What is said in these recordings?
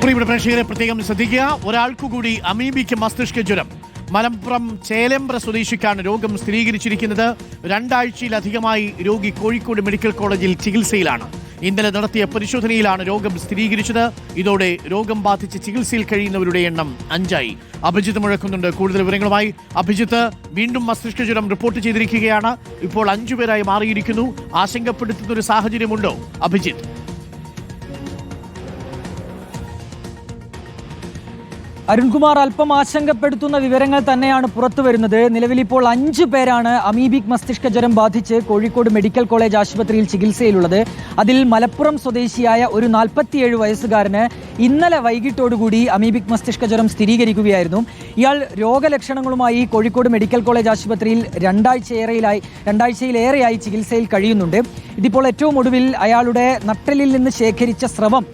പ്രിയപ്പെട്ട പ്രേക്ഷകരെ പ്രത്യേകം ശ്രദ്ധിക്കുക. ഒരാൾക്കു കൂടി അമീബിക്ക് മസ്തിഷ്ക ജ്വരം. മലപ്പുറം ചേലമ്പ്ര സ്വദേശിക്കാണ് രോഗം സ്ഥിരീകരിച്ചിരിക്കുന്നത്. രണ്ടാഴ്ചയിലധികമായി രോഗി കോഴിക്കോട് മെഡിക്കൽ കോളേജിൽ ചികിത്സയിലാണ്. ഇന്നലെ നടത്തിയ പരിശോധനയിലാണ് രോഗം സ്ഥിരീകരിച്ചത്. ഇതോടെ രോഗം ബാധിച്ച് ചികിത്സയിൽ കഴിയുന്നവരുടെ എണ്ണം അഞ്ചായി. അഭിജിത്ത് മുഴക്കുന്നുണ്ട്. കൂടുതൽ വിവരങ്ങളുമായി അഭിജിത്ത് വീണ്ടും മസ്തിഷ്ക ജ്വരം റിപ്പോർട്ട് ചെയ്തിരിക്കുകയാണ്. ഇപ്പോൾ അഞ്ചുപേരായി മാറിയിരിക്കുന്നു. ആശങ്കപ്പെടുത്തുന്ന ഒരു സാഹചര്യമുണ്ടോ? അഭിജിത്ത്. അരുൺകുമാർ അല്പം ആശങ്കപ്പെടുത്തുന്ന വിവരങ്ങൾ തന്നെയാണ് പുറത്തു വരുന്നത്. നിലവിൽ ഇപ്പോൾ അഞ്ചു പേരാണ് അമീബിക് മസ്തിഷ്ക ജ്വരം ബാധിച്ച് കോഴിക്കോട് മെഡിക്കൽ കോളേജ് ആശുപത്രിയിൽ ചികിത്സയിലുള്ളത്. അതിൽ മലപ്പുറം സ്വദേശിയായ ഒരു നാൽപ്പത്തിയേഴ് വയസ്സുകാരന് ഇന്നലെ വൈകിട്ടോടുകൂടി അമീബിക് മസ്തിഷ്ക ജ്വരം സ്ഥിരീകരിക്കുകയായിരുന്നു. ഇയാൾ രോഗലക്ഷണങ്ങളുമായി കോഴിക്കോട് മെഡിക്കൽ കോളേജ് ആശുപത്രിയിൽ രണ്ടാഴ്ചയേറെയിലായി രണ്ടാഴ്ചയിലേറെയായി ചികിത്സയിൽ കഴിയുന്നുണ്ട്. ഇതിപ്പോൾ ഏറ്റവും ഒടുവിൽ അയാളുടെ നട്ടലിൽ നിന്ന് ശേഖരിച്ച സ്രവം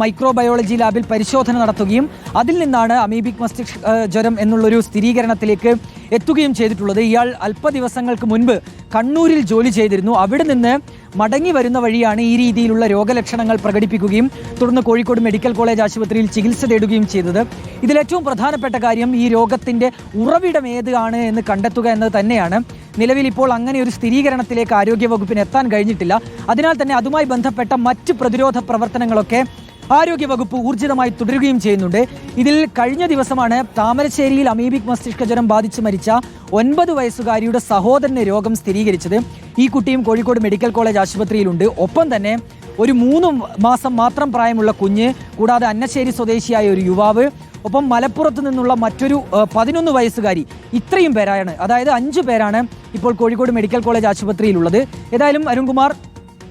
മൈക്രോബയോളജി ലാബിൽ പരിശോധന നടത്തുകയും അതിൽ നിന്നാണ് അമീബിക് മസ്തിഷ്ക ജ്വരം എന്നുള്ളൊരു സ്ഥിരീകരണത്തിലേക്ക് എത്തുകയും ചെയ്തിട്ടുള്ളത്. ഇയാൾ അല്പ ദിവസങ്ങൾക്ക് മുൻപ് കണ്ണൂരിൽ ജോലി ചെയ്തിരുന്നു. അവിടെ നിന്ന് മടങ്ങി വരുന്ന വഴിയാണ് ഈ രീതിയിലുള്ള രോഗലക്ഷണങ്ങൾ പ്രകടിപ്പിക്കുകയും തുടർന്ന് കോഴിക്കോട് മെഡിക്കൽ കോളേജ് ആശുപത്രിയിൽ ചികിത്സ തേടുകയും ചെയ്തത്. ഇതിലേറ്റവും പ്രധാനപ്പെട്ട കാര്യം ഈ രോഗത്തിന്റെ ഉറവിടം ഏതാണ് എന്ന് കണ്ടെത്തുക എന്നത് തന്നെയാണ്. നിലവിൽ ഇപ്പോൾ അങ്ങനെ ഒരു സ്ഥിരീകരണത്തിലേക്ക് ആരോഗ്യവകുപ്പിന് എത്താൻ കഴിഞ്ഞിട്ടില്ല. അതിനാൽ തന്നെ അതുമായി ബന്ധപ്പെട്ട മറ്റ് പ്രതിരോധ പ്രവർത്തനങ്ങളൊക്കെ ആരോഗ്യവകുപ്പ് ഊർജിതമായി തുടരുകയും ചെയ്യുന്നുണ്ട്. ഇതിൽ കഴിഞ്ഞ ദിവസമാണ് താമരശ്ശേരിയിൽ അമീബിക് മസ്തിഷ്ക ജ്വരം ബാധിച്ച് മരിച്ച ഒൻപത് വയസ്സുകാരിയുടെ സഹോദരന് രോഗം സ്ഥിരീകരിച്ചത്. ഈ കുട്ടിയും കോഴിക്കോട് മെഡിക്കൽ കോളേജ് ആശുപത്രിയിലുണ്ട്. ഒപ്പം തന്നെ ഒരു മൂന്ന് മാസം മാത്രം പ്രായമുള്ള കുഞ്ഞ് കൂടാതെ അന്നശ്ശേരി സ്വദേശിയായ ഒരു യുവാവ് ഒപ്പം മലപ്പുറത്ത് നിന്നുള്ള മറ്റൊരു പതിനൊന്ന് വയസ്സുകാരി. ഇത്രയും പേരാണ്. അതായത് അഞ്ച് പേരാണ് ഇപ്പോൾ കോഴിക്കോട് മെഡിക്കൽ കോളേജ് ആശുപത്രിയിലുള്ളത്. ഏതായാലും അരുൺകുമാർ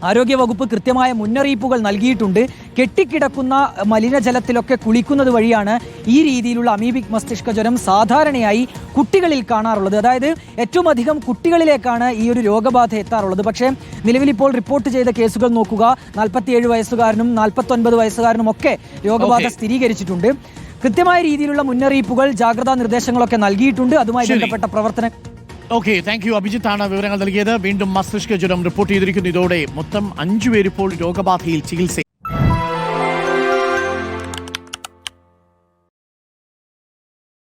ആരോഗ്യവകുപ്പ് കൃത്യമായ മുന്നറിയിപ്പുകൾ നൽകിയിട്ടുണ്ട്. കെട്ടിക്കിടക്കുന്ന മലിനജലത്തിലൊക്കെ കുളിക്കുന്നത് വഴിയാണ് ഈ രീതിയിലുള്ള അമീബിക് മസ്തിഷ്ക ജ്വരം സാധാരണയായി കുട്ടികളിൽ കാണാറുള്ളത്. അതായത് ഏറ്റവും അധികം കുട്ടികളിലേക്കാണ് ഈ ഒരു രോഗബാധ എത്താറുള്ളത്. പക്ഷേ നിലവിലിപ്പോൾ റിപ്പോർട്ട് ചെയ്ത കേസുകൾ നോക്കുക. നാൽപ്പത്തിയേഴ് വയസ്സുകാരനും നാൽപ്പത്തൊൻപത് വയസ്സുകാരനും ഒക്കെ രോഗബാധ സ്ഥിരീകരിച്ചിട്ടുണ്ട്. കൃത്യമായ രീതിയിലുള്ള മുന്നറിയിപ്പുകൾ ജാഗ്രതാ നിർദ്ദേശങ്ങളൊക്കെ നൽകിയിട്ടുണ്ട്. അതുമായി ബന്ധപ്പെട്ട പ്രവർത്തനം ഓക്കെ താങ്ക് യു അഭിജിത്താണ് വിവരങ്ങൾ നൽകിയത്. വീണ്ടും മസ്തിഷ്ക ജ്വരം റിപ്പോർട്ട് ചെയ്തിരിക്കുന്നു. ഇതോടെ മൊത്തം അഞ്ചുപേരിപ്പോൾ രോഗബാധയിൽ ചികിത്സ